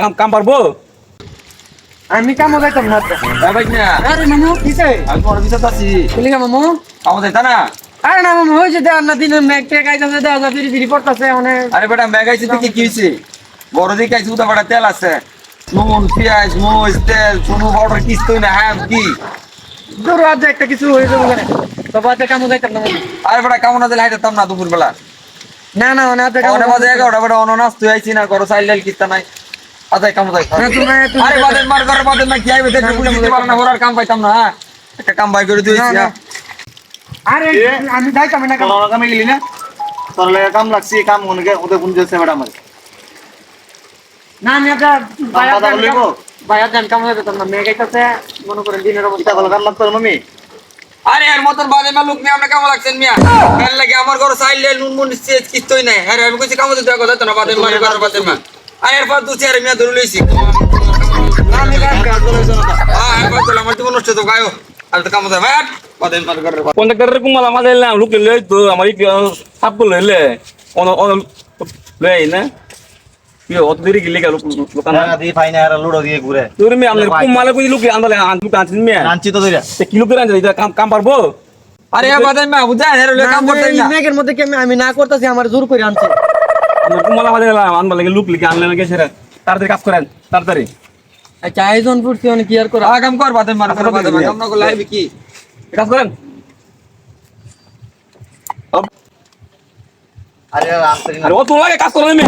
কাম কাম পারব? আমি কামো যাইতাম না। তো। ভাই না আরে মামু কিসে? আমি বড় বিচার আছি। বলিগা মামু? আমাদের তা না? আরে না মামু হয়েছে দেওয়ার না দিনে মেঘ টেক আইতাছে দেওয়া যা ফিরি ফিরি পড়তাছে অনেক আরে বেটা মেগাইছি থেকে কি হয়েছে বড় দিকে আইছি উদা বেটা তেল আছে। নুন পেঁয়াজ মরিচ তেল কোনো পাউডার কিস্তুই না হ্যাঁ কি? দূর একটা কিছু হয়ে যাবে ওখানে তো বাদে কামো যাইতাম না। আরে বেটা কেমন আছে হাইটাতাম না দুপুর বেলা না না মানে হাতে কামো অনেক বাজে এগারোটা বেটা অননাস তুই আইছি না করো চাইল ডাল কিস্তা নাই। আচ্ছা কাম যাই তুমি- আরে বাদের মার করে বাদের না কি আইবে দেখে না, পুলিশ না, দিতে পারো না ওরার কাম পাইতাম না হ্যাঁ? একটা কাম বাই করে দিয়েছি না। আরে আমি যাইতাম না কামো কামে গেলি না? তোর লাগে কাম লাগছি কাম মনে ওদের কোন যাচ্ছে ম্যাডাম না আমি একটা বলিব? বাইরে যান কামো যাইতাম না মেঘ আইতাছে মনে করেন দিনের অবস্থা কিতা কাম লাগতো মামি? আরে এর মতন বাদে মা লোক নিয়ে আমরা কেমন লাগছেন মিয়া? এর লাগে আমার ঘরে চাইল নুন মুন চেজ কিস্তুই নাই। আরে, আমি কইছি কাম দিতে কথা না বাদে মার ঘরে বাদে মা আরে, এরপর দু চার মিয়া ধরে লইছি। আমার কি অত দেরি গিলে গেল দোকান ফাইনা আর লুডো দিয়ে ঘুরে। তোর মে আমলে কুমালা কই লোক আনলে আন লোক আনছিস মে আনছি তো ধরে তে কিলো করে আনছিস? এটা কাম কাম পারব? আরে বাদে মা বুঝা? হের কাম করতে এই না। মেঘের মধ্যে কি আমি- না করতেছি আমার জোর করে আনছে। কুমালা মাঝে আনবা লাগে লোক লিখে আনলে লাগে সেরা। তাড়াতাড়ি কাজ করেন তাড়াতাড়ি। আচ্ছা আয়োজন করছি অনেক কি আর আ কাম কর বাদে মার কর বাদে কাম না করলে আইবি কি? কাজ করেন। আরে আসতে আরে ও তো লাগে কাজ করেন মে